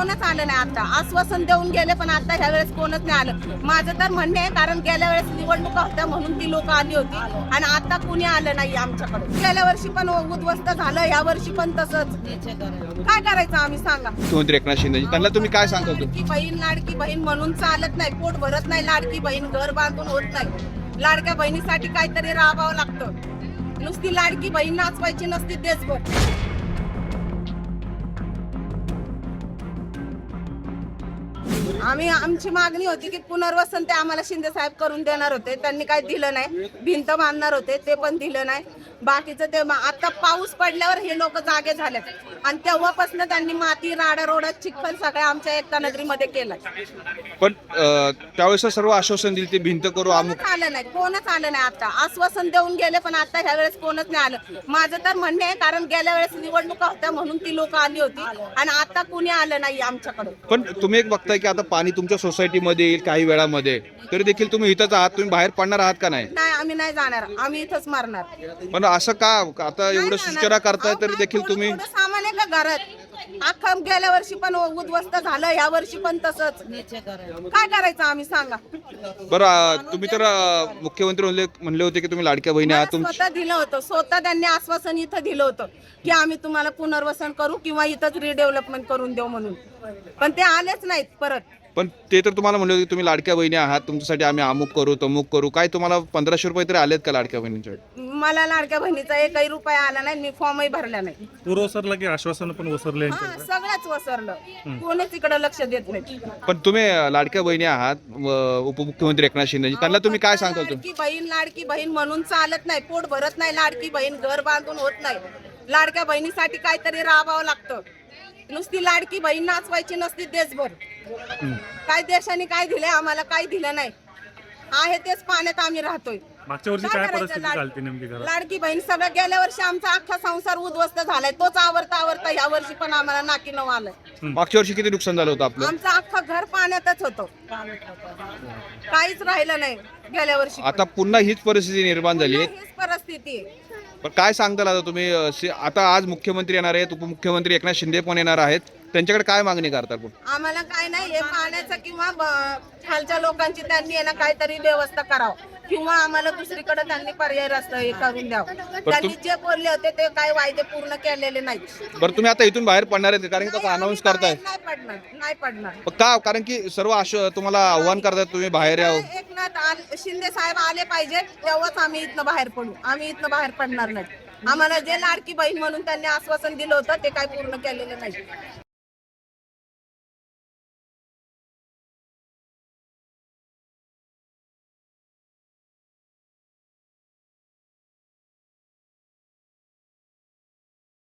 कोणच आलं नाही आता. आश्वासन देऊन गेले पण आता ह्या वेळेस कोणच नाही आलं. माझं तर म्हणणे आहे कारण गेल्या वेळेस निवडणुका होत्या म्हणून ती लोक आली होती. आणि आता कुणी आलं नाही आमच्याकडे. गेल्या वर्षी पण उद्ध्वस्त झालं या वर्षी पण तसंच. काय करायचं आम्ही सांगा. मुख्यमंत्री एकनाथ शिंदे त्यांना तुम्ही काय सांगाल तुम्ही? लाडकी बहीण लाडकी बहीण म्हणून चालत नाही. पोट भरत नाही लाडकी बहीण घर बांधून होत नाही. लाडक्या बहिणीसाठी काहीतरी राबावं लागतं. नुसती लाडकी बहीण नाचवायची नसती देशभर. आम्ही आमची मागणी होती की पुनर्वसन ते आम्हाला शिंदे साहेब करून देणार होते. त्यांनी काय दिलं नाही. भिंत बांधणार होते ते पण दिलं नाही. बाकीचं ते आता पाऊस पडल्यावर हे लोक जागे झाले आणि तेव्हापासून त्यांनी माती राडा रोडा चिखल सगळ्या आमच्या एकता नगरीमध्ये केलाय. पण त्यावेळेस सर्व आश्वासन दिले ते भिंत करू अमुक कोणच आलं नाही. कोणच आलं नाही आता. आश्वासन देऊन गेले पण आता ह्या वेळेस कोणच नाही आलं. माझं तर म्हणणे आहे कारण गेल्या वेळेस निवडणुका होत्या म्हणून ती लोक आली होती. आणि आता कुणी आलं नाही आमच्याकडे पण तुम्ही एक बघताय की आता पाणी तुमच्या सोसायटीमध्ये येईल काही वेळामध्ये तरी देखील तुम्ही इथंच आहात तुम्ही बाहेर पडणार आहात का नाही? नाही आम्ही नाही जाणार आम्ही इथंच मारणार. पण असं का आता एवढं सूचना करताय तरी देखील तुम्ही थोडं सामान आहे का घरात. अख्खं गेल्या वर्षी पण उद्ध्वस्त झालं या वर्षी पण तसंच. काय करायचं आम्ही सांगा. बरं अं, तुम्ही तर अं, मुख्यमंत्री म्हणले म्हणले होते की तुम्ही लाडक्या बहिणी आहात मला तुम स्वतः दिलं होतं. स्वतः त्यांनी आश्वासन इथं दिलं होतं की आम्ही तुम्हाला पुनर्वसन करू किंवा इथंच रिडेव्हलपमेंट करून देऊ म्हणून. पण ते आलेच नाहीत परत. पण ते तर तुम्हाला म्हणले होते की तुम्ही लाडक्या बहिणी आहात तुमच्यासाठी आम्ही अमुक करू तमुक करू. काय तुम्हाला पंधराशे रुपये तरी आलेत का लाडक्या बहिणींच्या मला लाडक्या बहिणीचा एकही रुपया आला नाही मी फॉर्मही भरला नाही. पूर्व सरला की आश्वासन पण वसरले हा सगळंच वसरलं कोणीच इकडे लक्ष देत नाही. पण तुम्ही लाडक्या बहिणी आहात व उपमुख्यमंत्री एकनाथ शिंदे त्यांना तुम्ही काय सांगताल तुम्ही? लाडकी बहीण लाडकी बहीण म्हणून चालत नाही पोट भरत नाही लाडकी बहीण घर बांधून होत नाही. लाडक्या बहिणीसाठी काहीतरी राबावं लागतं. नुसती लाडकी बहीण नाचवायची नसती देशभर. काय देशाने काय दिले आम्हाला काय दिलं नाही. आहे तेच पाण्यात आम्ही राहतोय. मागच्या वर्षी काय काय करायचं परिस्थिती लाड- चालते नेमकी घरात? लाडकी बहीण सगळं गेल्या वर्षी आमचा अख्खा संसार उद्ध्वस्त झालाय. तोच आवडता आवडता या वर्षी पण आम्हाला नाकी नऊ आलंय. मागच्या वर्षी किती नुकसान झालं होतं आपलं? आमचं अख्खं घर पाण्यातच होतं. काहीच राहिलं नाही. गेल्या वर्षी आता पुन्हा हीच परिस्थिती निर्माण झाली. आहे हीच परिस्थिती. आहे पण काय सांगताल आता तुम्ही? अं, शि- आता आज मुख्यमंत्री येणार आहेत उपमुख्यमंत्री एकनाथ शिंदे पण येणार आहेत. त्यांच्याकडे काय मागणी करतात पण आम्हाला काय नाही हे पाण्याचं किंवा ब- खालच्या लोकांची त्यांनी काहीतरी व्यवस्था करावं. किंवा आम्हाला दुसरीकडे त्यांनी पर्याय रस्ता हे करून द्यावं. त्यांनी जे बोलले होते ते काही वायदे पूर्ण केलेले नाही बरं तुम्ही आता इथून बाहेर पडणार आहेत कारण की आता अनाऊन्स करताय. नाही पडणार नाही पडणार. पण का? कारण की सर्व आश तुम्हाला आव्हान करतात तुम्ही बाहेर या एकनाथ आल- शिंदे साहेब आले पाहिजे तेव्हाच आम्ही इथनं बाहेर पडू. आम्ही इथनं बाहेर पडणार नाही. आम्हाला जे लाडकी बहीण म्हणून त्यांनी आश्वासन दिलं होतं ते काही पूर्ण केलेलं नाही.